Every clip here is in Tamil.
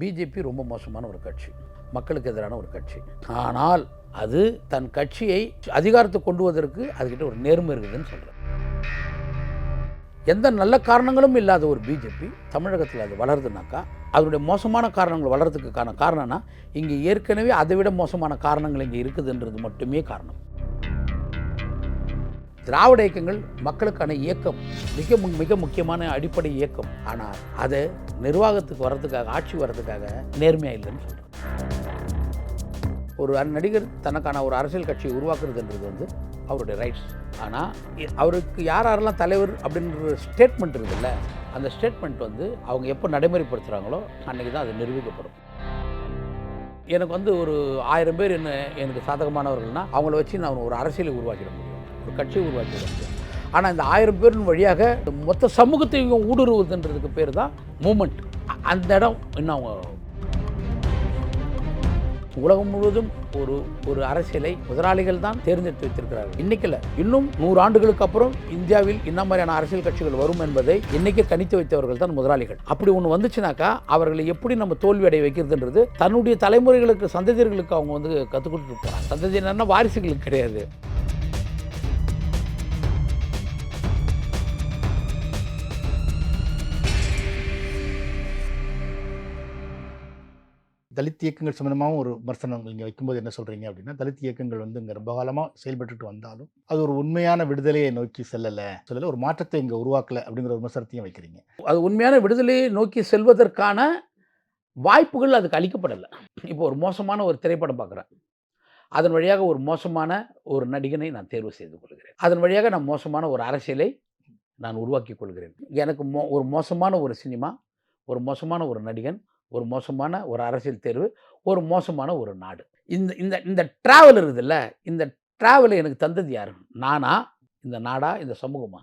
பிஜேபி ரொம்ப மோசமான ஒரு கட்சி மக்களுக்கு எதிரான ஒரு கட்சி. ஆனால் அது தன் கட்சியை அதிகாரத்தை கொண்டு வருவதற்கு அதுக்கிட்ட ஒரு நேர்மை இருக்குதுன்னு சொல்கிறேன் எந்த நல்ல காரணங்களும் இல்லாத ஒரு பிஜேபி தமிழகத்தில் அது வளருதுனாக்கா அதனுடைய மோசமான காரணங்கள் வளர்கிறதுக்கான காரணம்னா இங்கே ஏற்கனவே அதை விட மோசமான காரணங்கள் இங்கே இருக்குதுன்றது மட்டுமே காரணம். திராவிட இயக்கங்கள் மக்களுக்கான இயக்கம் மிக மிக முக்கியமான அடிப்படை இயக்கம். ஆனால் அதை நிர்வாகத்துக்கு வர்றதுக்காக ஆட்சி வர்றதுக்காக நேர்மையாக இல்லைன்னு சொல்கிறேன் ஒரு நடிகர் தனக்கான ஒரு அரசியல் கட்சியை உருவாக்குறதுன்றது வந்து அவருடைய ரைட்ஸ் ஆனால் அவருக்கு யார் யாரெல்லாம் தலைவர் அப்படின்ற ஸ்டேட்மெண்ட் இருக்குல்ல அந்த ஸ்டேட்மெண்ட் வந்து அவங்க எப்போ நடைமுறைப்படுத்துகிறாங்களோ அன்றைக்கி தான் அது நிரூபிக்கப்படும். எனக்கு வந்து ஒரு ஆயிரம் பேர் என்ன எனக்கு சாதகமானவர்கள்னா அவங்கள வச்சு நான் ஒரு அரசியலை உருவாக்கிட முடியும். ஒரு கட்சியை உருவாக்கிட ஆனால் இந்த ஆயிரம் பேரின் வழியாக மொத்த சமூகத்தையும் ஊடுருவுதுன்றதுக்கு பேர் தான் மூமெண்ட். அந்த இடம் இன்னும் அவங்க உலகம் முழுவதும் ஒரு ஒரு அரசியலை முதலாளிகள் தான் தேர்ந்தெடுத்து வைத்திருக்கிறார்கள். இன்னைக்கில் இன்னும் நூறு ஆண்டுகளுக்கு அப்புறம் இந்தியாவில் இந்த மாதிரியான அரசியல் கட்சிகள் வரும் என்பதை இன்னைக்கு கணித்து வைத்தவர்கள் தான் முதலாளிகள். அப்படி ஒன்று வந்துச்சுனாக்கா அவர்களை எப்படி நம்ம தோல்வி அடைய வைக்கிறதுன்றது தன்னுடைய தலைமுறைகளுக்கு சந்ததியர்களுக்கு அவங்க வந்து கற்றுக் கொடுத்துட்டு போகிறாங்க சந்ததியினர்னா வாரிசுகளுக்கு கிடையாது. தலித் இயக்கங்கள் சம்பந்தமாகவும் ஒரு விமர்சனம் நீங்கள் வைக்கும்போது என்ன சொல்கிறீங்க அப்படின்னா தலித் இயக்கங்கள் வந்து இங்கே ரொம்ப காலமாக செயல்பட்டுட்டு வந்தாலும் அது ஒரு உண்மையான விடுதலையை நோக்கி செல்லலை சொல்லலை ஒரு மாற்றத்தை இங்கே உருவாக்கலை அப்படிங்கிற ஒரு விமர்சனத்தையும் வைக்கிறீங்க. அது உண்மையான விடுதலையை நோக்கி செல்வதற்கான வாய்ப்புகள் அதுக்கு அளிக்கப்படலை. இப்போ ஒரு மோசமான ஒரு திரைப்படம் பார்க்குறேன் அதன் வழியாக ஒரு மோசமான ஒரு நடிகனை நான் தேர்வு செய்து கொள்கிறேன். அதன் வழியாக நான் மோசமான ஒரு அரசியலை நான் உருவாக்கி கொள்கிறேன். எனக்கு மோ ஒரு மோசமான ஒரு சினிமா ஒரு மோசமான ஒரு நடிகன் ஒரு மோசமான ஒரு அரசியல் தேர்வு ஒரு மோசமான ஒரு நாடு. இந்த இந்த இந்த ட்ராவல் இருக்குதுல்ல இந்த ட்ராவலை எனக்கு தந்தது யார்? நானா? இந்த நாடா? இந்த சமூகமா?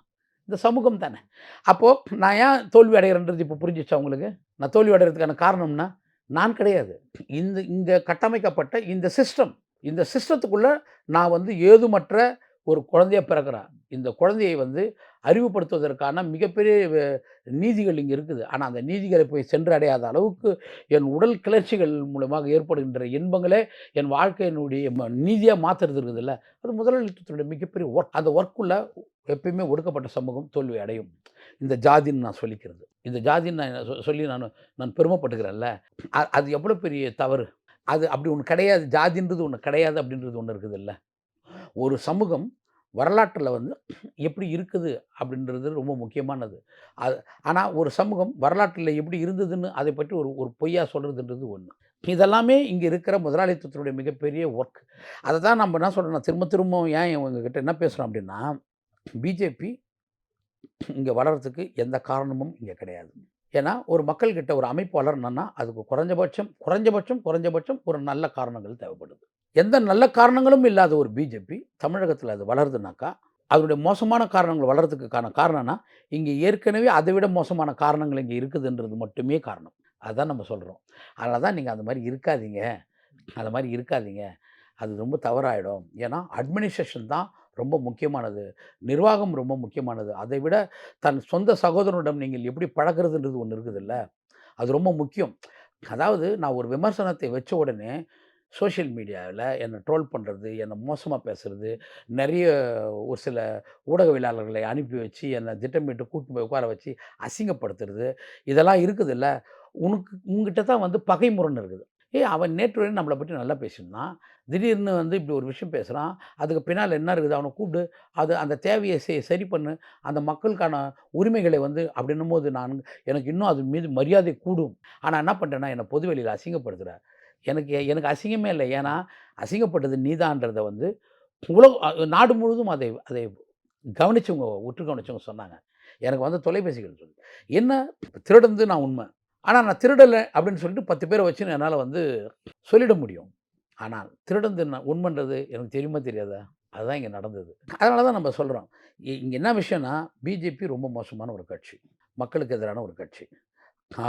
இந்த சமூகம் தானே. அப்போது நான் ஏன் தோல்வி அடைகிறேன்றது இப்போ புரிஞ்சிச்சா உங்களுக்கு? நான் தோல்வி அடைகிறதுக்கான காரணம்னா நான் கிடையாது. இந்த இங்கே கட்டமைக்கப்பட்ட இந்த சிஸ்டம் இந்த சிஸ்டத்துக்குள்ளே நான் வந்து ஏதுமற்ற ஒரு குழந்தைய பிறக்கிறான் இந்த குழந்தையை வந்து அறிவுப்படுத்துவதற்கான மிகப்பெரிய நீதிகள் இங்கே இருக்குது. ஆனால் அந்த நீதிகளை போய் சென்றடையாத அளவுக்கு என் உடல் கிளர்ச்சிகள் மூலமாக ஏற்படுகின்ற இன்பங்களே என் வாழ்க்கையினுடைய ம- நீதியாக மாற்றுறது இருக்குதுல்ல. அது முதலாளித்துவத்துடைய மிகப்பெரிய ஒர்க். அந்த ஒர்க்குள்ளே எப்பயுமே ஒடுக்கப்பட்ட சமூகம் தோல்வி அடையும். இந்த ஜாதின்னு நான் சொல்லிக்கிறது. இந்த ஜாதின்னு நான் சொ- சொல்லி நான் நான் பெருமைப்பட்டுக்கிறேன்ல. அது எவ்வளோ பெரிய தவறு? அது அப்படி ஒன்று கிடையாது. ஜாதின்றது ஒன்று கிடையாது அப்படின்றது ஒன்று இருக்குது இல்லை ஒரு சமூகம் வரலாற்றில் வந்து எப்படி இருக்குது அப்படின்றது ரொம்ப முக்கியமானது. அது ஆனால் ஒரு சமூகம் வரலாற்றில் எப்படி இருந்ததுன்னு அதை பற்றி ஒரு ஒரு பொய்யா சொல்கிறதுன்றது ஒன்று இதெல்லாமே இங்கே இருக்கிற முதலாளித்துவத்தினுடைய மிகப்பெரிய ஒர்க் அதை தான் நம்ம என்ன சொல்கிறோம் திரும்ப திரும்ப ஏன் இவங்ககிட்ட என்ன பேசுகிறோம் அப்படின்னா பிஜேபி இங்கே வளர்கிறதுக்கு எந்த காரணமும் இங்கே கிடையாது. ஏன்னா ஒரு மக்கள்கிட்ட ஒரு அமைப்பு வளரணும்னா அதுக்கு குறைஞ்சபட்சம் குறைஞ்சபட்சம் குறைஞ்சபட்சம் ஒரு நல்ல காரணங்கள் தேவைப்படுது. எந்த நல்ல காரணங்களும் இல்லாத ஒரு பிஜேபி தமிழகத்தில் அது வளருதுனாக்கா அதனுடைய மோசமான காரணங்கள் வளர்கிறதுக்கான காரணம்னா இங்கே ஏற்கனவே அதை விட மோசமான காரணங்கள் இங்கே இருக்குதுன்றது மட்டுமே காரணம். அதுதான் நம்ம சொல்கிறோம் அதனால தான் நீங்கள் அந்த மாதிரி இருக்காதீங்க. அந்த மாதிரி இருக்காதீங்க. அது ரொம்ப தவறாயிடும். ஏன்னா அட்மினிஸ்ட்ரேஷன் தான் ரொம்ப முக்கியமானது. நிர்வாகம் ரொம்ப முக்கியமானது. அதை விட தன் சொந்த சகோதரனிடம் நீங்கள் எப்படி பழகிறதுன்றது ஒன்று இருக்குதுல்ல. அது ரொம்ப முக்கியம். அதாவது நான் ஒரு விமர்சனத்தை வச்ச உடனே சோஷியல் மீடியாவில் என்னை ட்ரோல் பண்ணுறது என்னை மோசமாக பேசுறது நிறைய ஒரு சில ஊடகவியலாளர்களை அனுப்பி வச்சு என்னை திட்டமிட்டு கூட்டு போய் உட்கார வச்சு அசிங்கப்படுத்துறது இதெல்லாம் இருக்குதுல்ல. உனக்கு உங்ககிட்ட தான் வந்து பகைமுரண் இருக்குது. ஏ அவன் நேற்று வரையும் நம்மளை பற்றி நல்லா பேசியிருந்தான். திடீர்னு வந்து இப்படி ஒரு விஷயம் பேசுகிறான் அதுக்கு பின்னால் என்ன இருக்குது? அவனை கூப்பிட்டு அது அந்த தேவையை செ சரி பண்ணு. அந்த மக்களுக்கான உரிமைகளை வந்து அப்படின்னும் போது நான் எனக்கு இன்னும் அது மீது மரியாதை கூடும். ஆனால் என்ன பண்ணுறேன்னா என்னை பொதுவெளியில் அசிங்கப்படுத்துகிறேன் எனக்கு எனக்கு அசிங்கமே இல்லை. ஏன்னா அசிங்கப்பட்டது நீதான்றதை வந்து உலக நாடு முழுவதும் அதை அதை கவனிச்சவங்க உற்று கவனிச்சவங்க சொன்னாங்க. எனக்கு வந்து தொலைபேசிகள் சொல்லி என்ன? திருடந்து நான் உண்மை. ஆனால் நான் திருடலை அப்படின்னு சொல்லிட்டு பத்து பேரை வச்சு என்னால் வந்து சொல்லிட முடியும். ஆனால் திருடந்து நான் உண்மைன்றது எனக்கு தெரியுமா தெரியாதா? அதுதான் இங்கே நடந்தது. அதனால தான் நம்ம சொல்கிறோம் இங்கே என்ன விஷயம்னா பிஜேபி ரொம்ப மோசமான ஒரு கட்சி. மக்களுக்கு எதிரான ஒரு கட்சி.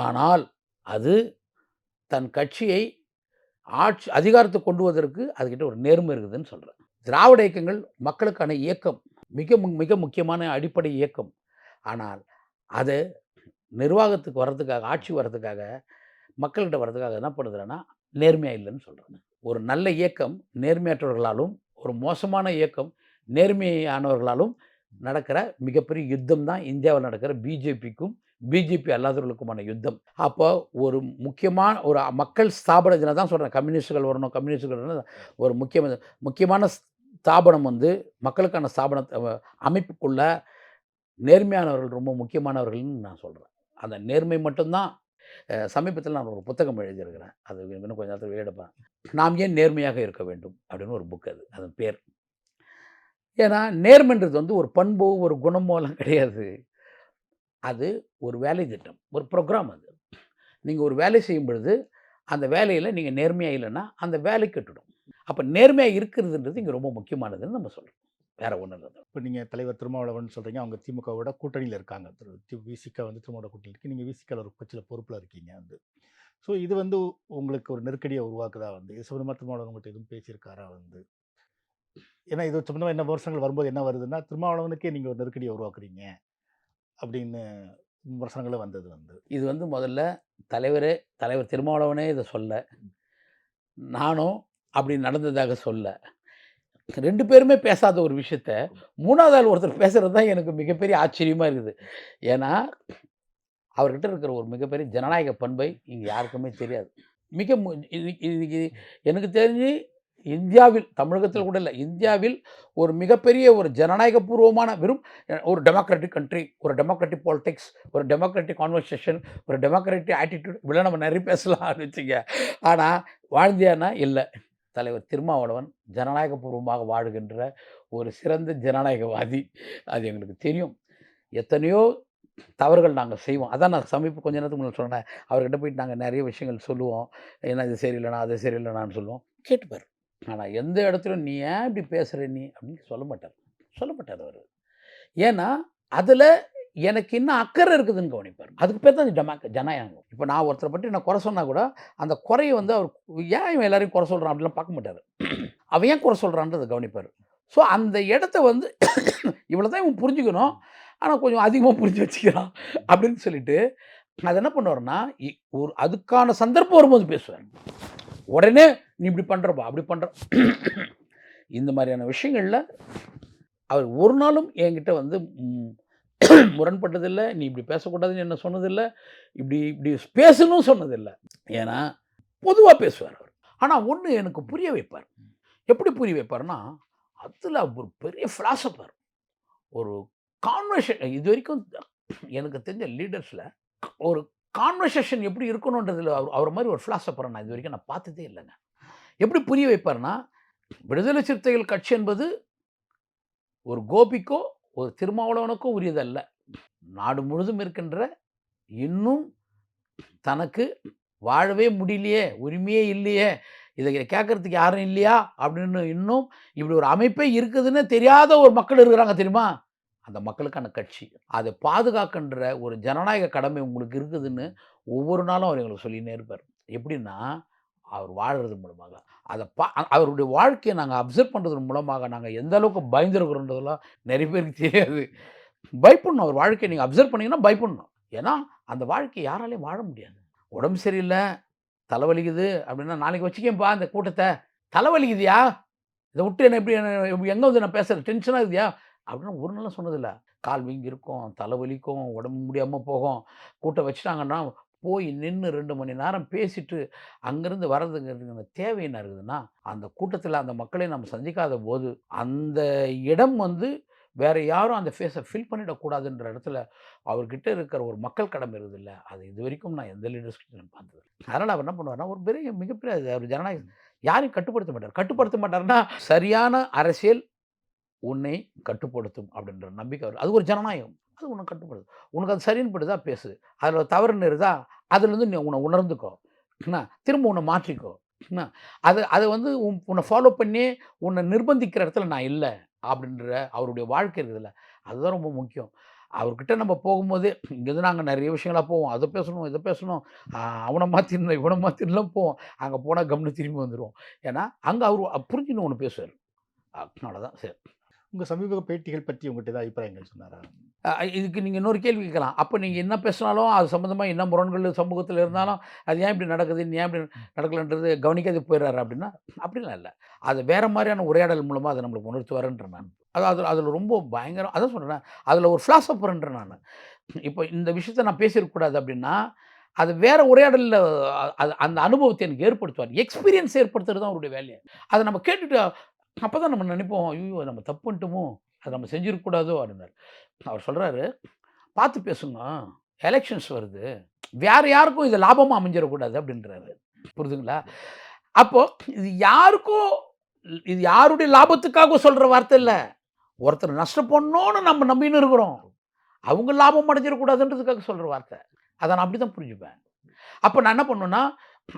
ஆனால் அது தன் கட்சியை ஆட்சி அதிகாரத்தை கொண்டு வருவதற்கு அதுக்கிட்ட ஒரு நேர்மை இருக்குதுன்னு சொல்கிறேன் திராவிட இயக்கங்கள் மக்களுக்கான இயக்கம் மிக மு- மிக முக்கியமான அடிப்படை இயக்கம். ஆனால் அதை நிர்வாகத்துக்கு வர்றதுக்காக ஆட்சி வர்றதுக்காக மக்கள்கிட்ட வர்றதுக்காக என்ன பண்ணுதுன்னா நேர்மையாக இல்லைன்னு சொல்கிறாங்க ஒரு நல்ல இயக்கம் நேர்மையற்றவர்களாலும் ஒரு மோசமான இயக்கம் நேர்மையானவர்களாலும் நடக்கிற மிகப்பெரிய யுத்தம் தான் இந்தியாவில் நடக்கிற பிஜேபிக்கும் பிஜேபி அல்லாதவர்களுக்குமான யுத்தம். அப்போ ஒரு முக்கியமான ஒரு மக்கள் ஸ்தாபன தினம் தான் சொல்கிறேன் கம்யூனிஸ்டுகள் வரணும் கம்யூனிஸ்டுகள் வரணும். ஒரு முக்கியமான முக்கியமான ஸ்தாபனம் வந்து மக்களுக்கான ஸ்தாபன அமைப்புக்குள்ள நேர்மையானவர்கள் ரொம்ப முக்கியமானவர்கள்னு நான் சொல்கிறேன் அந்த நேர்மை மட்டும்தான் சமீபத்தில் நான் ஒரு புத்தகம் எழுதியிருக்கிறேன். அது இன்னும் கொஞ்ச நேரத்தில் வெளியிடப்பேன் நாம் ஏன் நேர்மையாக இருக்க வேண்டும்? அப்படின்னு ஒரு புக் அது. அதன் பேர். ஏன்னா நேர்மைன்றது வந்து ஒரு பண்போ ஒரு குணமோலாம் கிடையாது. அது ஒரு வேலை திட்டம் ஒரு ப்ரோக்ராம் அது. நீங்கள் ஒரு வேலை செய்யும் பொழுது அந்த வேலையில் நீங்கள் நேர்மையாக இல்லைன்னா அந்த வேலை கெட்டுடும். அப்போ நேர்மையாக இருக்கிறதுன்றது இங்கே ரொம்ப முக்கியமானதுன்னு நம்ம சொல்கிறோம் வேற ஒன்றும் இல்லை. இப்போ நீங்கள் தலைவர் திருமாவளவன் சொல்கிறீங்க அவங்க திமுகவோட கூட்டணியில் இருக்காங்க. திரு விசிக்கா வந்து திருமாவோட கூட்டணியில் இருக்கு. நீங்கள் விசிகல ஒரு கட்சியில் பொறுப்பில் இருக்கீங்க வந்து. ஸோ இது வந்து உங்களுக்கு ஒரு நெருக்கடியை உருவாக்குதா வந்து? இது சம்பந்தமாக திருமாவளவன் உங்கள்கிட்ட எதுவும் பேசியிருக்காரா வந்து? ஏன்னா இது சம்பந்தமாக என்ன வருஷங்கள் வரும்போது என்ன வருதுன்னா திருமாவளவனுக்கே நீங்கள் ஒரு நெருக்கடியை உருவாக்குறீங்க. அப்படின்னு விமர்சனங்களும் வந்தது வந்து. இது வந்து முதல்ல தலைவரே தலைவர் திருமாவளவனே இதை சொல்ல நானும் அப்படி நடந்ததாக சொல்ல. ரெண்டு பேருமே பேசாத ஒரு விஷயத்த மூணாவது ஆள் ஒருத்தர் பேசுகிறது தான் எனக்கு மிகப்பெரிய ஆச்சரியமாக இருக்குது. ஏன்னா அவர்கிட்ட இருக்கிற ஒரு மிகப்பெரிய ஜனநாயக பண்பை இங்கே யாருக்குமே தெரியாது. மிக மு- இது- இது- இது எனக்கு தெரிஞ்சு இந்தியாவில் தமிழகத்தில் கூட இல்லை இந்தியாவில் ஒரு மிகப்பெரிய ஒரு ஜனநாயகபூர்வமான வெறும் அஹ், ஒரு டெமோக்ராட்டிக் கண்ட்ரி ஒரு டெமோக்ராட்டிக் பாலிடிக்ஸ் ஒரு டெமோக்ராட்டிக் கான்வர்சேஷன் ஒரு டெமோக்ராட்டிக் ஆட்டிடியூட் இப்படிலாம் நம்ம நிறைய பேசலாம்னு வச்சுங்க ஆனால் வாழ்ந்தியானா இல்லை. தலைவர் திருமாவளவன் ஜனநாயகபூர்வமாக வாழுகின்ற ஒரு சிறந்த ஜனநாயகவாதி. அது எங்களுக்கு தெரியும். எத்தனையோ தவறுகள் நாங்கள் செய்வோம். அதான் நான் சமீப கொஞ்ச நேரத்துக்கு முன்னாடி சொன்னேன். அவர்கிட்ட போயிட்டு நாங்கள் நிறைய விஷயங்கள் சொல்லுவோம். என்ன இது சரியில்லைனா அது சரியில்லைனான்னு சொல்லுவோம். கேட்டுப்பார். ஆனால் எந்த இடத்துலையும் நீ ஏன் இப்படி பேசுகிற நீ? அப்படின்னு சொல்ல மாட்டார் சொல்ல மாட்டார் அவர். ஏன்னா அதில் எனக்கு இன்னும் அக்கறை இருக்குதுன்னு கவனிப்பார். அதுக்கு பேர் தான் ஜமாக்க ஜனநாயகம். இப்போ நான் ஒருத்தரை பற்றி நான் குறை சொன்னால் கூட அந்த குறையை வந்து அவர் ஏன் இவன் எல்லாரையும் குறை சொல்கிறான் அப்படிலாம் பார்க்க மாட்டார். அவன் ஏன் குறை சொல்கிறான்றதை கவனிப்பார். ஸோ அந்த இடத்த வந்து இவ்வளோ தான் இவன் புரிஞ்சுக்கணும். ஆனால் கொஞ்சம் அதிகமாக புரிஞ்சு வச்சுக்கிறான் அப்படின்னு சொல்லிட்டு அது என்ன பண்ணுவார்னா இ- ஒரு அதுக்கான சந்தர்ப்பம் வரும்போது பேசுவார். உடனே நீ இப்படி பண்ணுறப்பா அப்படி பண்ணுற இந்த மாதிரியான விஷயங்களில் அவர் ஒரு நாளும் என்கிட்ட வந்து முரண்பட்டதில்லை நீ இப்படி பேசக்கூடாதுன்னு என்ன சொன்னதில்லை இப்படி இப்படி பேசணும் சொன்னதில்லை. ஏன்னா பொதுவாக பேசுவார் அவர். ஆனால் ஒன்று எனக்கு புரிய வைப்பார். எப்படி புரிய வைப்பார்னா அதில் ஒரு பெரிய ஃபிலாசபர் ஒரு கான்வர்சேஷன் இது வரைக்கும் எனக்கு தெரிஞ்ச லீடர்ஸில் ஒரு கான்வர்சேஷன் எப்படி இருக்கணுன்றதில் அவர் அவர் மாதிரி ஒரு ஃபிலாசபரை நான் இது வரைக்கும் நான் பார்த்ததே இல்லைங்க. எப்படி புரிய வைப்பார்னா விடுதலை சிறுத்தைகள் கட்சி என்பது ஒரு கோபிக்கோ ஒரு திருமாவளவனுக்கோ உரியதல்ல. நாடு முழுதும் இருக்கின்ற இன்னும் தனக்கு வாழவே முடியலையே உரிமையே இல்லையே இதை கேட்கறதுக்கு யாரும் இல்லையா அப்படின்னு இன்னும் இப்படி ஒரு அமைப்பே இருக்குதுன்னு தெரியாத ஒரு மக்கள் இருக்கிறாங்க தெரியுமா? அந்த மக்களுக்கான கட்சி. அதை பாதுகாக்கின்ற ஒரு ஜனநாயக கடமை உங்களுக்கு இருக்குதுன்னு ஒவ்வொரு நாளும் அவர் எங்களுக்கு சொல்லினே இருப்பார். எப்படின்னா அவர் வாழுறது மூலமாக. அதை பா அவருடைய வாழ்க்கையை நாங்கள் அப்சர்வ் பண்ணுறது மூலமாக நாங்கள் எந்த அளவுக்கு பயந்துருக்குறோன்றதெல்லாம் நிறைய பேருக்கு தெரியாது. பயப்படணும். அவர் வாழ்க்கையை நீங்கள் அப்சர்வ் பண்ணிங்கன்னா பயப்படணும். ஏன்னா அந்த வாழ்க்கையை யாராலையும் வாழ முடியாது. உடம்பு சரியில்லை தலைவலிக்குது அப்படின்னா நாளைக்கு வச்சுக்கேன்ப்பா அந்த கூட்டத்தை. தலைவலிக்குதியா? இதை விட்டு என்ன எப்படி என்ன எங்கே வந்து நான் பேசுகிறேன் டென்ஷனாக இருக்குதியா? அப்படின்னு ஒரு நாளும் சொன்னதில்லை. கால் வீங்கி இருக்கும் தலைவலிக்கும் உடம்பு முடியாமல் போகும். கூட்டம் வச்சுட்டாங்கன்னா போய் நின்று ரெண்டு மணி நேரம் பேசிட்டு அங்கேருந்து வர்றதுங்கிறது தேவை என்ன இருக்குதுன்னா அந்த கூட்டத்தில் அந்த மக்களை நம்ம சந்திக்காத போது அந்த இடம் வந்து வேற யாரும் அந்த ஃபேஸை ஃபில் பண்ணிடக்கூடாதுன்ற இடத்துல அவர்கிட்ட இருக்கிற ஒரு மக்கள் கடமை இருக்குது இல்லை அது இது வரைக்கும் நான் எந்த லீடர்ஸ் நான் பார்த்தது அதனால் அவர் என்ன பண்ணுவார்னா ஒரு பெரிய மிகப்பெரிய அவர் ஜனநாயகம் யாரையும் கட்டுப்படுத்த மாட்டார். கட்டுப்படுத்த மாட்டார்னா சரியான அரசியல் உன்னை கட்டுப்படுத்தும் அப்படின்ற நம்பிக்கை அவர் அது ஒரு ஜனநாயகம். அது உன்னை கட்டுப்படுது உனக்கு அது சரின்னு படுதா? பேசு. அதில் தவறுன்னு இருந்தா அதுலேருந்து நீ உன்னை உணர்ந்துக்கோ. என்ன திரும்ப உன்னை மாற்றிக்கோ. என்ன அது அதை வந்து உன் உன்னை ஃபாலோ பண்ணி உன்னை நிர்பந்திக்கிற இடத்துல நான் இல்லை அப்படின்ற அவருடைய வாழ்க்கை இருக்குதுல்ல அதுதான் ரொம்ப முக்கியம். அவர்கிட்ட நம்ம போகும்போது இங்கேருந்து நாங்கள் நிறைய விஷயங்களாக போவோம். அதை பேசணும் இதை பேசணும். அவனை மாற்றிடணும் இவனை மாற்றிடலாம் போவோம். அங்கே போனால் கம்னு திரும்பி வந்துடுவோம் ஏன்னா அங்கே அவர் புரிஞ்சுன்னு ஒன்று பேசுவார். அவ்வளோதான் சரி. உங்கள் சமீப பேட்டிகள் பற்றி உங்கள்கிட்ட ஏதாவது அபிப்பிராயங்கள் சொன்னாரா? இதுக்கு நீங்கள் இன்னொரு கேள்வி கேட்கலாம். அப்போ நீங்கள் என்ன பேசினாலும் அது சம்மந்தமாக என்ன முரண்கள் சமூகத்தில் இருந்தாலும் அது ஏன் இப்படி நடக்குது ஏன் இப்படி நடக்கலன்றது கவனிக்காது போயிடுறாரு அப்படின்னா அப்படிலாம் இல்லை. அது வேறு மாதிரியான உரையாடல் மூலமாக அதை நம்மளுக்கு உணர்த்துவாருன்ற நான். அது அதில் அதில் ரொம்ப பயங்கரம் அதான் சொல்கிறேன் அதில் ஒரு ஃபிலாசபர்ன்ற நான். இப்போ இந்த விஷயத்த நான் பேசியிருக்கக்கூடாது அப்படின்னா அது வேற உரையாடலில் அது அந்த அனுபவத்தை எனக்கு ஏற்படுத்துவார். எக்ஸ்பீரியன்ஸ் ஏற்படுத்துறது தான் அவருடைய வேலையை. அதை நம்ம கேட்டுட்டு அப்போ தான் நம்ம நினைப்போம் ஐயோ நம்ம தப்பு பண்ணிட்டோமோ அதை நம்ம செஞ்சிருக்கக்கூடாதோ அப்படின்னாரு. அவர் சொல்கிறாரு பார்த்து பேசுங்க எலெக்ஷன்ஸ் வருது வேறு யாருக்கும் இது லாபமாக அமைஞ்சிடக்கூடாது அப்படின்றாரு. புரிதுங்களா அப்போது இது யாருக்கும் இது யாருடைய லாபத்துக்காக சொல்கிற வார்த்தை இல்லை. ஒருத்தர் நஷ்டப்படணும்னு நம்ம நம்பின்னு இருக்கிறோம். அவங்க லாபம் அடைஞ்சிடக்கூடாதுன்றதுக்காக சொல்கிற வார்த்தை. அதை நான் அப்படி தான் புரிஞ்சுப்பேன். அப்போ நான் என்ன பண்ணுவேன்னா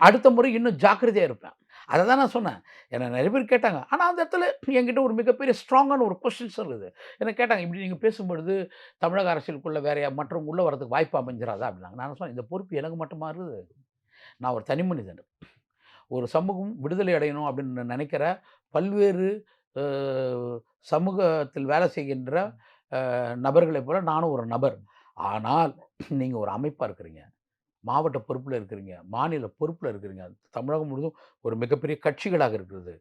அடுத்த முறை இன்னும் ஜாக்கிரதையாக இருப்பேன். அதை தான் நான் சொன்னேன். என்னை நிறைய பேர் கேட்டாங்க. ஆனால் அந்த இடத்துல என்கிட்ட ஒரு மிகப்பெரிய ஸ்ட்ராங்கான ஒரு கொஸ்டின்ஸ் இருக்குது என்ன கேட்டாங்க இப்படி நீங்கள் பேசும்பொழுது தமிழக அரசியலுக்குள்ளே வேறையா மற்றவங்க உள்ளே வரதுக்கு வாய்ப்பு அமைஞ்சிடாதா அப்படின்னாங்க. நான் சொன்னேன் இந்த பொறுப்பு எனக்கு மட்டுமா இருக்குது? நான் ஒரு தனி மனிதன். ஒரு சமூகம் விடுதலை அடையணும் அப்படின்னு நினைக்கிற பல்வேறு சமூகத்தில் வேலை செய்கின்ற நபர்களைப் போல் நானும் ஒரு நபர். ஆனால் நீங்கள் ஒரு அமைப்பாக இருக்கிறீங்க. மாவட்ட பொறுப்பில் இருக்கிறீங்க. மாநில பொறுப்பில் இருக்கிறீங்க. தமிழகம் முழுதும் ஒரு மிகப்பெரிய கட்சிகளாக இருக்கிறது.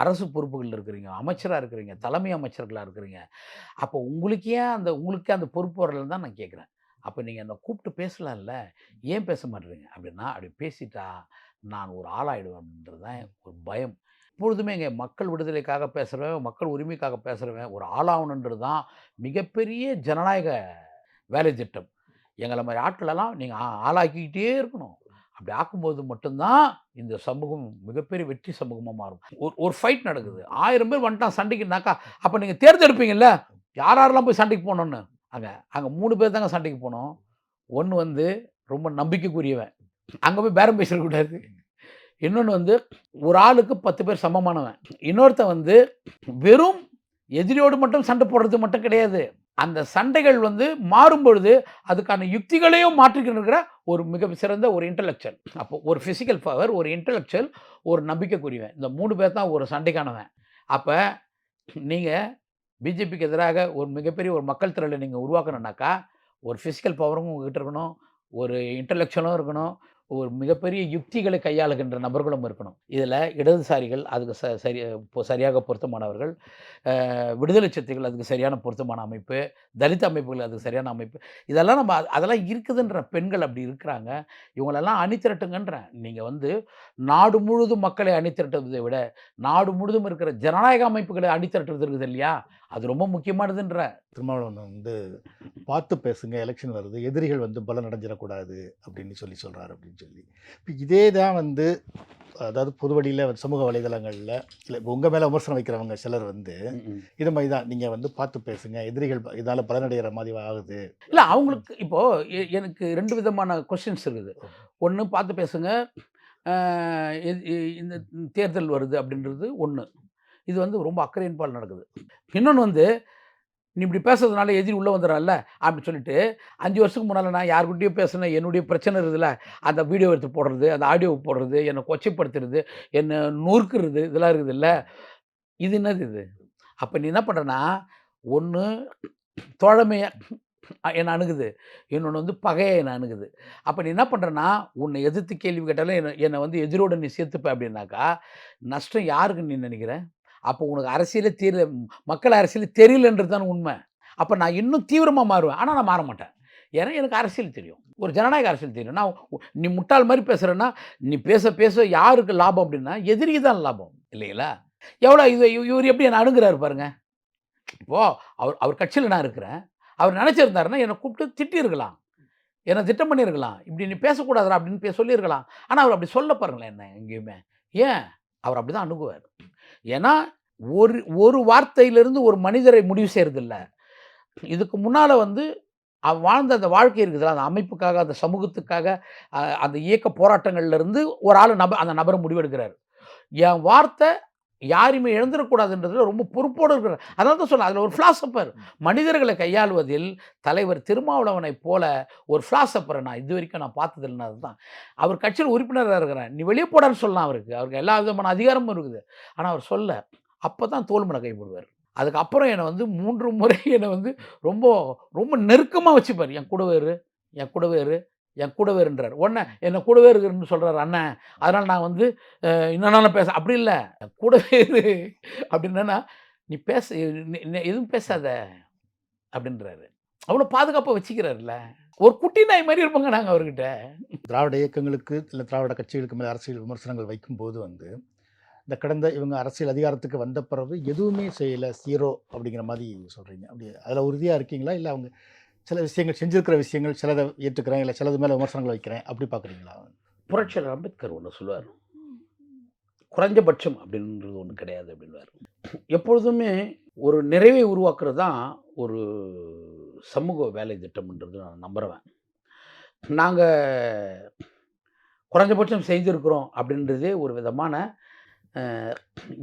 அரசு பொறுப்புகளில் இருக்கிறீங்க. அமைச்சராக இருக்கிறீங்க. தலைமை அமைச்சர்களாக இருக்கிறீங்க. அப்போ உங்களுக்கே அந்த உங்களுக்கே அந்த பொறுப்பு வரலன்னு தான் நான் கேட்குறேன். அப்போ நீங்கள் அந்த கூப்பிட்டு பேசலாம்ல. ஏன் பேச மாட்டேறீங்க? அப்படின்னா அப்படி பேசிட்டா நான் ஒரு ஆளாயிடுவேன் அப்படின்றது தான் ஒரு பயம். எப்பொழுதுமே இங்கே மக்கள் விடுதலைக்காக பேசுகிறவன் மக்கள் உரிமைக்காக பேசுகிறவன் ஒரு ஆளாகணுன்றது தான் மிகப்பெரிய ஜனநாயக வேலை திட்டம் எங்களை மாதிரி ஆட்களெல்லாம் நீங்கள் ஆளாக்கிக்கிட்டே இருக்கணும். அப்படி ஆக்கும்போது மட்டும்தான் இந்த சமூகம் மிகப்பெரிய வெற்றி சமூகமாக மாறும். ஒரு ஒரு ஃபைட் நடக்குது. ஆயிரம் பேர் வந்துட்டான் சண்டைக்குனாக்கா அப்போ நீங்கள் தேர்ந்தெடுப்பீங்கல்ல? யார் யாரெல்லாம் போய் சண்டைக்கு போகணுன்னு அங்கே அங்கே மூணு பேர் தாங்க சண்டைக்கு போனோம் ஒன்று வந்து ரொம்ப நம்பிக்கைக்குரியவன். அங்கே போய் பேரம் பேசிடக்கூடாது இன்னொன்று வந்து ஒரு ஆளுக்கு பத்து பேர் சமமானவன். இன்னொருத்தன் வந்து வெறும் எதிரியோடு மட்டும் சண்டை போடுறது மட்டும் கிடையாது. அந்த சண்டைகள் வந்து மாறும் பொழுது அதுக்கான யுக்திகளையும் மாற்றிக்கிட்டு இருக்கிற ஒரு மிக சிறந்த ஒரு இன்டலெக்சுவல் அப்போ ஒரு ஃபிசிக்கல் பவர் ஒரு இன்டலெக்சுவல் ஒரு நம்பிக்கைக்குரியவன். இந்த மூணு பேர் தான் ஒரு சண்டைக்கானவன். அப்போ நீங்கள் பிஜேபிக்கு எதிராக ஒரு மிகப்பெரிய ஒரு மக்கள் திரளை நீங்கள் உருவாக்கணுன்னாக்கா ஒரு ஃபிசிக்கல் பவரும் உங்ககிட்ட இருக்கணும் ஒரு இன்டலெக்சுவலும் இருக்கணும் ஒரு மிகப்பெரிய யுக்திகளை கையாளுகின்ற நபர்களும் இருக்கணும். இதில் இடதுசாரிகள் அதுக்கு ச சரி சரியாக பொருத்தமானவர்கள் விடுதலை சக்திகள் அதுக்கு சரியான பொருத்தமான அமைப்பு தலித் அமைப்புகள் அதுக்கு சரியான அமைப்பு. இதெல்லாம் நம்ம அதெல்லாம் இருக்குதுன்ற பெண்கள் அப்படி இருக்கிறாங்க. இவங்களெல்லாம் அணித்திரட்டுங்கன்றேன் நீங்கள் வந்து நாடு முழுதும் மக்களை அணித்திரட்டுவதை விட நாடு முழுதும் இருக்கிற ஜனநாயக அமைப்புகளை அணித்திரட்டுறது இருக்குது இல்லையா? அது ரொம்ப முக்கியமானதுன்ற. திருமாவளவன் வந்து பார்த்து பேசுங்க எலெக்ஷன் வருது எதிரிகள் வந்து பலம் அடைஞ்சிடக்கூடாது அப்படின்னு சொல்லி சொல்கிறாரு அப்படின்னு சொல்லி. இப்போ இதே தான் வந்து அதாவது பொது வழியில் சமூக வலைதளங்களில் இல்லை உங்கள் மேலே விமர்சனம் வைக்கிறவங்க சிலர் வந்து இது மாதிரி தான் நீங்கள் வந்து பார்த்து பேசுங்க எதிரிகள் இதால் பலனடைகிற மாதிரி ஆகுது. இல்லை அவங்களுக்கு இப்போது எனக்கு ரெண்டு விதமான கொஸ்டின்ஸ் இருக்குது. ஒன்று பார்த்து பேசுங்க இந்த தேர்தல் வருது அப்படின்றது ஒன்று இது வந்து ரொம்ப அக்கறையின்பால் நடக்குது. இன்னொன்று வந்து நீ இப்படி பேசுறதுனால எதிரி உள்ளே வந்துடுறல்ல அப்படின்னு சொல்லிட்டு அஞ்சு வருஷத்துக்கு முன்னால் நான் யாருக்கிட்டயோ பேசுனேன். என்னுடைய பிரச்சனை இருக்குதுல்ல. அந்த வீடியோ எடுத்து போடுறது அந்த ஆடியோ போடுறது என்னை கொச்சைப்படுத்துறது என்னை நொறுக்குறது இதெல்லாம் இருக்குதுல்ல. இது என்னது இது? அப்போ நீ என்ன பண்ணுறனா ஒன்று தோழமையை என்னை அணுகுது. இன்னொன்று வந்து பகையை என்னை அணுகுது. அப்போ நீ என்ன பண்ணுறனா உன்னை எதிர்த்து கேள்வி கேட்டாலும் என்னை என்னை வந்து எதிரோடு நீ சேர்த்துப்ப அப்படின்னாக்கா நஷ்டம் யாருக்கு நீ நினைக்கிறேன் அப்போ உனக்கு அரசியலே தெரியல மக்கள் அரசியல் தெரியலன்றது தான் உண்மை. அப்போ நான் இன்னும் தீவிரமாக மாறுவேன். ஆனால் நான் மாற மாட்டேன். ஏன்னா எனக்கு அரசியல் தெரியும். ஒரு ஜனநாயக அரசியல் தெரியும். நான் நீ முட்டாள் மாதிரி பேசுகிறேன்னா நீ பேச பேச யாருக்கு லாபம் அப்படின்னா எதிரிக்கு தான் லாபம். இல்லைங்களா? எவ்வளோ இது இவர் எப்படி என்னை அணுகிறாரு பாருங்கள் இப்போது அவர் அவர் கட்சியில் நான் இருக்கிறேன். அவர் நினச்சிருந்தாருன்னா என்னை கூப்பிட்டு திட்டியிருக்கலாம். என்னை திட்டம் பண்ணியிருக்கலாம். இப்படி நீ பேசக்கூடாதுடா அப்படின்னு பே சொல்லியிருக்கலாம் ஆனால் அவர் அப்படி சொல்ல பாருங்களேன் என்ன எங்கேயுமே. ஏன்? அவர் அப்படி தான் அணுகுவார். ஏன்னா ஒரு ஒரு வார்த்தையிலிருந்து ஒரு மனிதரை முடிவு செய்கிறதில்ல இதுக்கு முன்னால் வந்து அவ வாழ்ந்த அந்த வாழ்க்கை இருக்குதுல்ல அந்த அமைப்புக்காக அந்த சமூகத்துக்காக அந்த இயக்க போராட்டங்கள்லேருந்து ஒரு ஆள் நபர் அந்த நபரை முடிவெடுக்கிறார். என் வார்த்தை யாரையுமே இழந்துடக்கூடாதுன்றதுல ரொம்ப பொறுப்போடு இருக்கிறார் அதனால தான் சொல்ல அதில் ஒரு ஃபிலாசபர் மனிதர்களை கையாளுவதில் தலைவர் திருமாவளவனைப் போல ஒரு ஃபிலாசபரை நான் இது வரைக்கும் நான் பார்த்ததில்லைன்னா அதுதான். அவர் கட்சியில் உறுப்பினராக இருக்கிறேன் நீ வெளியே போடான்னு சொல்லலாம் அவருக்கு. அவருக்கு எல்லா விதமான அதிகாரமும் இருக்குது. ஆனால் அவர் சொல்ல அப்போ தான் தோல்மனை கைப்படுவார் அதுக்கப்புறம் என்னை வந்து மூன்று முறை என்னை வந்து ரொம்ப ரொம்ப நெருக்கமாக வச்சுப்பார். என் கூடவே இரு என் கூடவே இரு என் கூடவே இருன்றார் உடனே என்னை கூடவே இருக்குன்னு சொல்கிறார் அண்ணன் அதனால் நான் வந்து இன்னொன்னு பேச அப்படி இல்லை. என் கூடவே இரு அப்படின்னா நீ பேச நீ- எதுவும் பேசாத அப்படின்றாரு. அவ்வளோ பாதுகாப்பாக வச்சுக்கிறாருல்ல. ஒரு குட்டி நாய் மாதிரி இருப்பாங்க நாங்கள் அவர்கிட்ட. திராவிட இயக்கங்களுக்கு இல்லை திராவிட கட்சிகளுக்கு மேலே அரசியல் விமர்சனங்கள் வைக்கும்போது வந்து இந்த கடந்த இவங்க அரசியல் அதிகாரத்துக்கு வந்த பிறகு எதுவுமே செய்யலை சீரோ அப்படிங்கிற மாதிரி சொல்கிறீங்க அப்படி அதில் உறுதியாக இருக்கீங்களா? இல்லை அவங்க சில விஷயங்கள் செஞ்சிருக்கிற விஷயங்கள் சிலதை ஏற்றுக்கிறேன் இல்லை சிலது மேலே விமர்சனங்கள் வைக்கிறேன். அப்படி பார்க்குறீங்களா? புரட்சியாளர் அம்பேத்கர் ஒன்று சொல்லுவார். குறைஞ்சபட்சம் அப்படின்றது ஒன்று கிடையாது அப்படின்வார் எப்பொழுதுமே ஒரு நிறைவை உருவாக்குறது தான் ஒரு சமூக வேலை திட்டம்ன்றது நான் நம்புகிறேன் நாங்கள் குறைஞ்சபட்சம் செஞ்சுருக்கிறோம் அப்படின்றதே ஒரு விதமான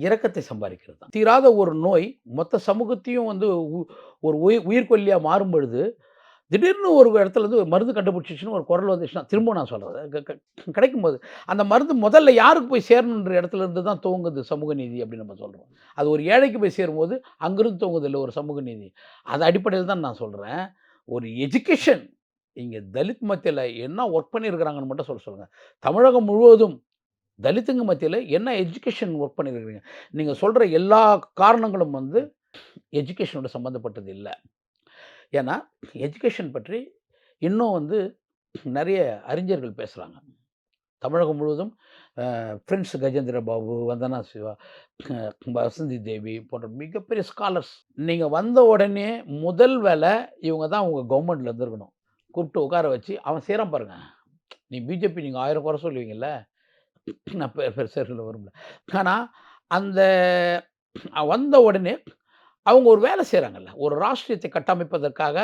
இரக்கத்தை சம்பாதிக்கிறது தான் தீராத ஒரு நோய் மொத்த சமூகத்தையும் வந்து உ- ஒரு உயிர் உயிர்கொல்லியாக மாறும்பொழுது திடீர்னு ஒரு இடத்துல இருந்து ஒரு மருந்து கண்டுபிடிச்சிச்சுன்னு ஒரு குரல் வந்துச்சுன்னா திரும்ப நான் சொல்கிறேன் கிடைக்கும்போது அந்த மருந்து முதல்ல யாருக்கு போய் சேரணுன்ற இடத்துல இருந்து தான் துவங்குது சமூக நீதி அப்படின்னு நம்ம சொல்கிறோம் அது ஒரு ஏழைக்கு போய் சேரும்போது அங்கிருந்து துவங்குது இல்லை ஒரு சமூக நீதி. அது அடிப்படையில் தான் நான் சொல்கிறேன் ஒரு எஜுகேஷன் இங்கே தலித் மத்தியில் என்ன ஒர்க் பண்ணியிருக்கிறாங்கன்னு மட்டும் சொல்ல சொல்லுங்கள் தமிழகம் முழுவதும் தலித்துங்க மத்தியில் என்ன எஜுகேஷன் ஒர்க் பண்ணியிருக்கிறீங்க நீங்கள் சொல்கிற எல்லா காரணங்களும் வந்து எஜுகேஷனோட சம்மந்தப்பட்டது இல்லை. ஏன்னா எஜுகேஷன் பற்றி இன்னும் வந்து நிறைய அறிஞர்கள் பேசுகிறாங்க தமிழகம் முழுவதும் ஃப்ரெண்ட்ஸ் கஜேந்திர பாபு வந்தனா சிவா வசந்தி தேவி போன்ற மிகப்பெரிய ஸ்காலர்ஸ் நீங்கள் வந்த உடனே முதல் வேலை இவங்க தான் உங்கள் கவர்மெண்ட்டில் இருந்துருக்கணும். கூப்பிட்டு உட்கார வச்சு அவன் செய்கிறான் பாருங்க. நீ பிஜேபி நீங்கள் ஆயிரம் குறை சொல்லுவீங்கல்ல. நான் பெ பெருசாக சொல்ல ஆனால் அந்த வந்த உடனே அவங்க ஒரு வேலை செய்கிறாங்கல்ல ஒரு ராஷ்டிரியத்தை கட்டமைப்பதற்காக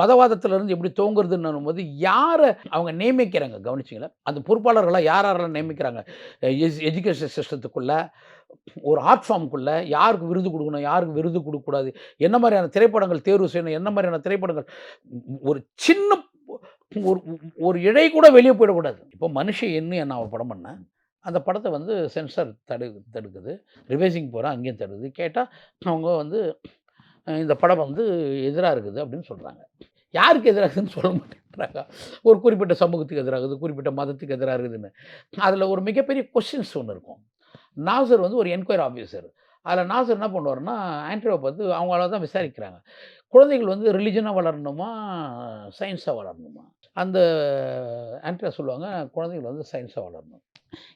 மதவாதத்திலிருந்து எப்படி தோங்குறதுன்னு போது யாரை அவங்க நியமிக்கிறாங்க? கவனிச்சிங்களா? அந்த பொறுப்பாளர்களாக யார் யாரெல்லாம் நியமிக்கிறாங்க? எஜுகேஷன் சிஸ்டத்துக்குள்ளே ஒரு ஆர்ட் ஃபார்முக்குள்ளே யாருக்கு விருது கொடுக்கணும்? யாருக்கு விருது கொடுக்கக்கூடாது? என்ன மாதிரியான திரைப்படங்கள் தேர்வு செய்யணும்? என்ன மாதிரியான திரைப்படங்கள்? ஒரு சின்ன ஒரு ஒரு இழை கூட வெளியே போயிடக்கூடாது. இப்போ மனுஷன் என்ன நான் ஒரு படம் பண்ணேன் அந்த படத்தை வந்து சென்சார் தடு தடுக்குது. ரிவைசிங் போகிறேன் அங்கேயும் தடுக்குது. கேட்டால் அவங்க வந்து இந்த படம் வந்து எதிராக இருக்குது அப்படின்னு சொல்கிறாங்க யாருக்கு எதிராக இருக்குதுன்னு சொல்ல மாட்டேங்கிறாங்க ஒரு குறிப்பிட்ட சமூகத்துக்கு எதிராக இருக்குது குறிப்பிட்ட மதத்துக்கு எதிராக இருக்குதுன்னு அதில் ஒரு மிகப்பெரிய கொஷின்ஸ் ஒன்று இருக்கும். நாசர் வந்து ஒரு என்கொயரி ஆஃபீஸர் அதில் நாசர் என்ன பண்ணுவார்னா ஆண்ட்ரியோவை பார்த்து அவங்கள தான் விசாரிக்கிறாங்க. குழந்தைகள் வந்து ரிலிஜனாக வளரணுமா சயின்ஸாக வளரணுமா? அந்த ஆண்ட்ரியா சொல்லுவாங்க குழந்தைகள் வந்து சயின்ஸாக வளரணும்.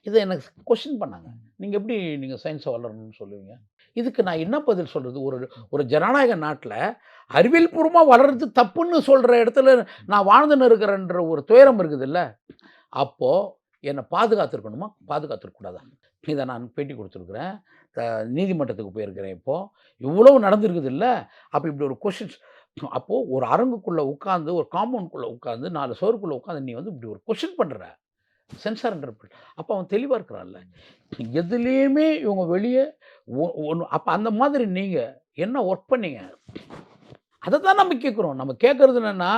இதை எனக்கு கொஸ்டின் பண்ணாங்க. நீங்கள் எப்படி நீங்கள் சயின்ஸை வளரணும்னு சொல்லுவீங்க? இதுக்கு நான் என்ன பதில் சொல்கிறது ஒரு ஒரு ஜனநாயக நாட்டில் அறிவியல் பூர்வமாக வளர்றது தப்புன்னு சொல்கிற இடத்துல நான் வாழ்ந்துன்னு இருக்கிறேன்ற ஒரு துயரம் இருக்குதுல்ல? அப்போது என்னை பாதுகாத்துருக்கணுமா? பாதுகாத்துருக்கூடாதா இதை நான் பேட்டி கொடுத்துருக்குறேன். த- நீதிமன்றத்துக்கு போயிருக்கிறேன் இப்போது இவ்வளவு நடந்திருக்குது இல்லை அப்போ இப்படி ஒரு கொஷின்ஸ் அப்போது ஒரு அரங்குக்குள்ளே உட்காந்து ஒரு காம்பவுண்ட்குள்ளே உட்காந்து நாலு சோருக்குள்ளே உட்காந்து நீ வந்து இப்படி ஒரு கொஷின் பண்ணுற சென்சார் இன்டர்பிரட் அப்போ அவன் தெளிவாக இருக்கிறான்ல. எதுலேயுமே இவங்க வெளியே ஒன்று அப்போ அந்த மாதிரி நீங்கள் என்ன ஒர்க் பண்ணீங்க? அதை தான் நம்ம கேட்குறோம். நம்ம கேட்குறது என்னென்னா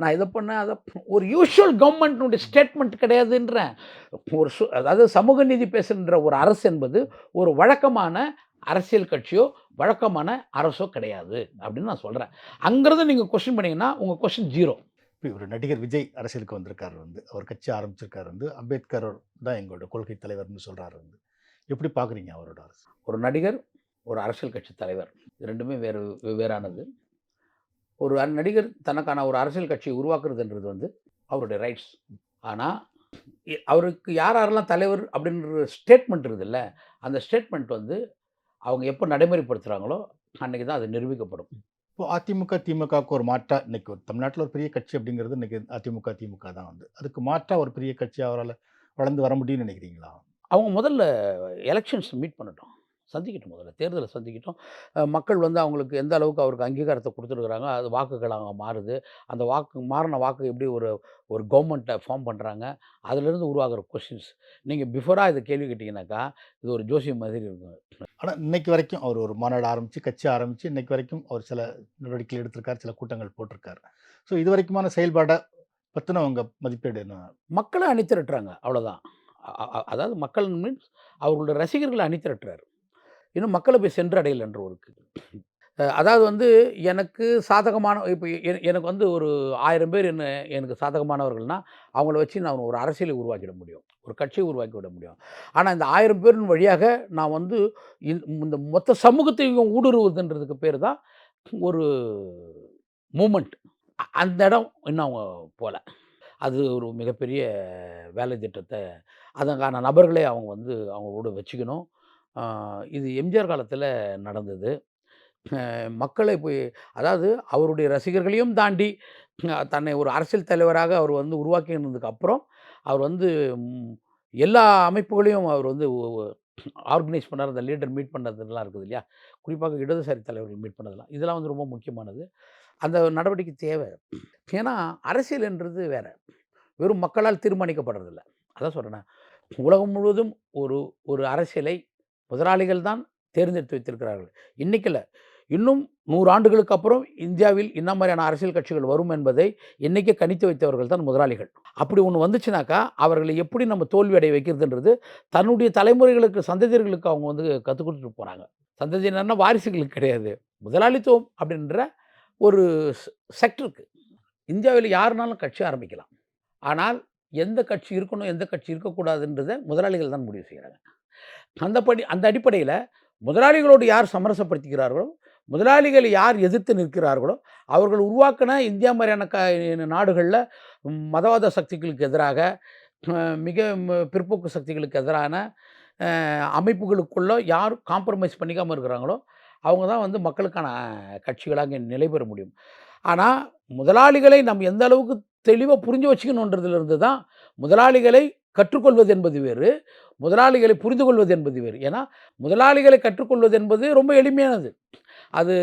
நான் இதை பண்ணேன் அதை. ஒரு யூஷுவல் கவர்மெண்ட்னுடைய ஸ்டேட்மெண்ட் கிடையாதுன்றேன். ஒரு சு அதாவது சமூக நீதி பேசுகின்ற ஒரு அரசு என்பது ஒரு வழக்கமான அரசியல் கட்சியோ வழக்கமான அரசோ கிடையாது அப்படின்னு நான் சொல்கிறேன் அங்கிறது நீங்கள் கொஸ்டின் பண்ணீங்கன்னா உங்கள் கொஸ்டின் ஜீரோ இப்போ ஒரு நடிகர் விஜய் அரசியலுக்கு வந்திருக்காரு வந்து அவர் கட்சி ஆரம்பிச்சிருக்காரு வந்து அம்பேத்கர் தான் எங்களோட கொள்கை தலைவர்னு சொல்கிறாரு வந்து. எப்படி பார்க்குறீங்க அவரோட அரசு? ஒரு நடிகர் ஒரு அரசியல் கட்சி தலைவர். இது ரெண்டுமே வேறு வெவ்வேறானது ஒரு நடிகர் தனக்கான ஒரு அரசியல் கட்சியை உருவாக்குறதுன்றது வந்து அவருடைய ரைட்ஸ் ஆனால் அவருக்கு யார் யாரெல்லாம் தலைவர் அப்படின்ற ஸ்டேட்மெண்ட் இருக்குதுல்ல அந்த ஸ்டேட்மெண்ட் வந்து அவங்க எப்போ நடைமுறைப்படுத்துகிறாங்களோ அன்றைக்கி தான் அது நிரூபிக்கப்படும். இப்போ அதிமுக திமுகவுக்கு ஒரு மாற்றா இன்னைக்கு ஒரு தமிழ்நாட்டில் ஒரு பெரிய கட்சி அப்படிங்கிறது இன்னைக்கு அதிமுக திமுக தான் வந்து. அதுக்கு மாற்றா ஒரு பெரிய கட்சி அவரால் வளர்ந்து வர முடியும்னு நினைக்கிறீங்களா? அவங்க முதல்ல எலெக்ஷன்ஸ் மீட் பண்ணட்டும். சந்திக்கட்டும் முதல்ல. தேர்தலை சந்திக்கட்டும். மக்கள் வந்து அவங்களுக்கு எந்த அளவுக்கு அவருக்கு அங்கீகாரத்தை கொடுத்துருக்குறாங்க அது வாக்குகளாக மாறுது. அந்த வாக்கு மாறின வாக்கு எப்படி ஒரு ஒரு கவர்மெண்ட்டை ஃபார்ம் பண்ணுறாங்க அதிலிருந்து உருவாகிற கொஷின்ஸ் நீங்கள் பிஃபோராக இதை கேள்வி கேட்டிங்கனாக்கா இது ஒரு ஜோசியம் மாதிரி இருக்கும். ஆனால் இன்னைக்கு வரைக்கும் அவர் ஒரு மாநாடு ஆரம்பித்து கட்சி ஆரம்பித்து இன்னைக்கு வரைக்கும் அவர் சில நடவடிக்கைகள் எடுத்திருக்காரு சில கூட்டங்கள் போட்டிருக்காரு. ஸோ இது வரைக்குமான செயல்பாடை பற்றின அவங்க மதிப்பீடு என்ன? மக்களை அணிதிரட்டுறாங்க அவ்வளோதான் அதாவது மக்கள் மீன்ஸ் அவர்களுடைய ரசிகர்களை அணிதிரட்டுறாரு. இன்னும் மக்களை போய் சென்றடையலைன்ற ஒரு அதாவது வந்து எனக்கு சாதகமான இப்போ எ எனக்கு வந்து ஒரு ஆயிரம் பேர் என்ன எனக்கு சாதகமானவர்கள்னால் அவங்கள வச்சு நான் ஒரு அரசியலை உருவாக்கிட முடியும். ஒரு கட்சியை உருவாக்கி விட முடியும். ஆனால் இந்த ஆயிரம் பேரின் வழியாக நான் வந்து இந்த மொத்த சமூகத்தையும் ஊடுருவுதுன்றதுக்கு பேர் தான் ஒரு மூமெண்ட் அந்த இடம் இன்னும் அவங்க போல. அது ஒரு மிகப்பெரிய வேலை திட்டத்தை அதற்கான நபர்களே அவங்க வந்து அவங்களோட வச்சுக்கணும். இது எம்ஜிஆர் காலத்தில் நடந்தது. மக்களை போய் அதாவது அவருடைய ரசிகர்களையும் தாண்டி தன்னை ஒரு அரசியல் தலைவராக அவர் வந்து உருவாக்கினதுக்கு அப்புறம், அவர் வந்து எல்லா அமைப்புகளையும் அவர் வந்து ஆர்கனைஸ் பண்ணார் அந்த லீடர் மீட் பண்ணதெல்லாம் இருக்குது இல்லையா? குறிப்பாக இடதுசாரி தலைவர்கள் மீட் பண்ணதெல்லாம். இதெல்லாம் வந்து ரொம்ப முக்கியமானது. அந்த நடவடிக்கை தேவை. ஏன்னா, அரசியல்ன்றது வேற. வெறும் மக்களால் தீர்மானிக்கப்படுறதில்ல. அதான் சொல்கிறேன்னா உலகம் முழுவதும் ஒரு ஒரு அரசியலை முதலாளிகள் தான் தேர்ந்தெடுத்து வைத்திருக்கிறார்கள். இன்னைக்கு இன்னும் நூறு ஆண்டுகளுக்கு அப்புறம் இந்தியாவில் என்ன மாதிரியான அரசியல் கட்சிகள் வரும் என்பதை இன்றைக்கே கணித்து வைத்தவர்கள் தான் முதலாளிகள். அப்படி ஒன்று வந்துச்சுனாக்கா, அவர்களை எப்படி நம்ம தோல்வி அடைய வைக்கிறதுன்றது, தன்னுடைய தலைமுறைகளுக்கு, சந்ததியர்களுக்கு அவங்க வந்து கற்றுக் கொடுத்துட்டு போகிறாங்க சந்ததியினர்னா வாரிசுகளுக்கு கிடையாது. முதலாளித்துவம் அப்படின்ற ஒரு செக்டருக்கு. இந்தியாவில் யாருனாலும் கட்சி ஆரம்பிக்கலாம். ஆனால் எந்த கட்சி இருக்கணும், எந்த கட்சி இருக்கக்கூடாதுன்றத முதலாளிகள் தான் முடிவு செய்கிறாங்க அந்த படி அந்த அடிப்படையில் முதலாளிகளோடு யார் சமரசப்படுத்துகிறார்களோ, முதலாளிகளை யார் எதிர்த்து நிற்கிறார்களோ, அவர்கள் உருவாக்கின இந்தியா மாதிரியான க நாடுகளில் மதவாத சக்திகளுக்கு எதிராக, மிக பிற்போக்கு சக்திகளுக்கு எதிரான அமைப்புகளுக்குள்ளே யார் காம்ப்ரமைஸ் பண்ணிக்காமல் இருக்கிறாங்களோ, அவங்க தான் வந்து மக்களுக்கான கட்சிகளாக நிலை பெற முடியும். ஆனால் முதலாளிகளை நம்ம எந்த அளவுக்கு தெளிவாக புரிஞ்சு வச்சுக்கணுன்றதுலேருந்து தான், முதலாளிகளை கற்றுக்கொள்வது என்பது வேறு, முதலாளிகளை புரிந்து கொள்வது என்பது வேறு. ஏன்னா, முதலாளிகளை கற்றுக்கொள்வது என்பது ரொம்ப எளிமையானது. அது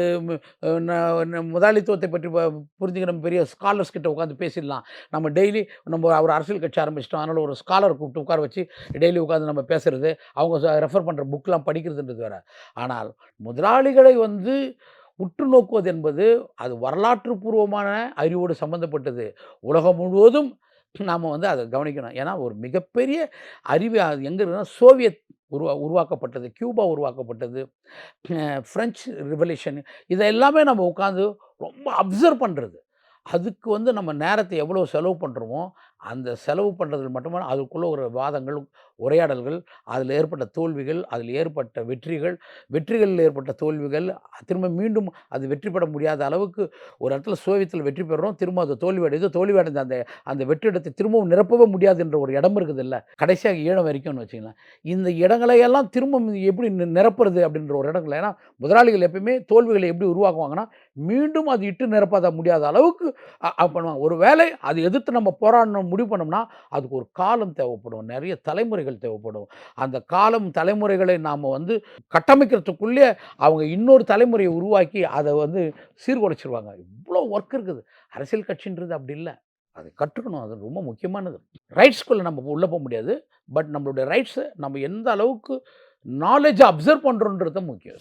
முதலாளித்துவத்தை பற்றி ப புரிஞ்சுக்கிற பெரிய ஸ்காலர்ஸ் கிட்ட உட்காந்து பேசிடலாம். நம்ம டெய்லி நம்ம ஒரு அரசியல் கட்சி ஆரம்பிச்சிட்டோம் அதனால் ஒரு ஸ்காலர் கூப்பிட்டு உட்கார வச்சு டெய்லி உட்காந்து நம்ம பேசுறது, அவங்க ரெஃபர் பண்ணுற புக்கெலாம் படிக்கிறதுன்றது வேறு ஆனால் முதலாளிகளை வந்து உற்று நோக்குவது என்பது, அது வரலாற்று பூர்வமான அறிவோடு சம்மந்தப்பட்டது. உலகம் முழுவதும் நாம் வந்து அதை கவனிக்கணும். ஏன்னா, ஒரு மிகப்பெரிய அறிவு அது எங்கே இருக்குன்னா, சோவியத் உருவா உருவாக்கப்பட்டது, கியூபா உருவாக்கப்பட்டது, ஃப்ரெஞ்சு ரிவல்யூஷன் இதை எல்லாமே நம்ம உட்காந்து ரொம்ப அப்சர்வ் பண்ணுறது அதுக்கு வந்து நம்ம நேரத்தை எவ்வளோ செலவு பண்ணுறோமோ அந்த செலவு பண்றதில மட்டுமே அதுக்குள்ளே ஒரு வாதங்கள், உரையாடல்கள், அதில் ஏற்பட்ட தோல்விகள், அதில் ஏற்பட்ட வெற்றிகள், வெற்றிகளில் ஏற்பட்ட தோல்விகள், திரும்ப மீண்டும் அது வெற்றி பெற முடியாத அளவுக்கு ஒரு இடத்துல சோவியத்தில் வெற்றி பெறுறோம். திரும்ப அது தோல்வி அடைந்து தோல்வி அடைந்த அந்த அந்த வெற்றிடத்தை திரும்பவும் நிரப்பவே முடியாதுன்ற ஒரு இடம் இருக்குது இல்லை கடைசியாக ஈழம் வரைக்கும்னு வச்சுக்கலாம் இந்த இடங்களையெல்லாம் திரும்ப எப்படி நி நிரப்புறது அப்படின்ற ஒரு இடங்கள் ஏன்னா, முதலாளிகள் எப்பயுமே தோல்விகளை எப்படி உருவாக்குவாங்கன்னா, மீண்டும் அது இட்டு நிரப்பாத முடியாத அளவுக்கு பண்ணுவாங்க. ஒரு வேளை அது எதிர்த்து நம்ம போராடணும் முடிவு பண்ணோம்னா, அதுக்கு ஒரு காலம் தேவைப்படும். நிறைய தலைமுறைகள் தேவைப்படும். அந்த காலம், தலைமுறைகளை நாம் வந்து கட்டமைக்கிறதுக்குள்ளே அவங்க இன்னொரு தலைமுறையை உருவாக்கி, அதை வந்து சீர்குலைச்சிருவாங்க. இவ்வளோ ஒர்க் இருக்குது. அரசியல் கட்சின்றது அப்படி இல்லை அதை கற்றுக்கணும். அது ரொம்ப முக்கியமானது. ரைட்ஸ்குள்ளே நம்ம உள்ளே போக முடியாது. பட் நம்மளுடைய ரைட்ஸை நம்ம எந்த அளவுக்கு நாலேஜை அப்சர்வ் பண்ணுறோன்றது தான் முக்கியம்.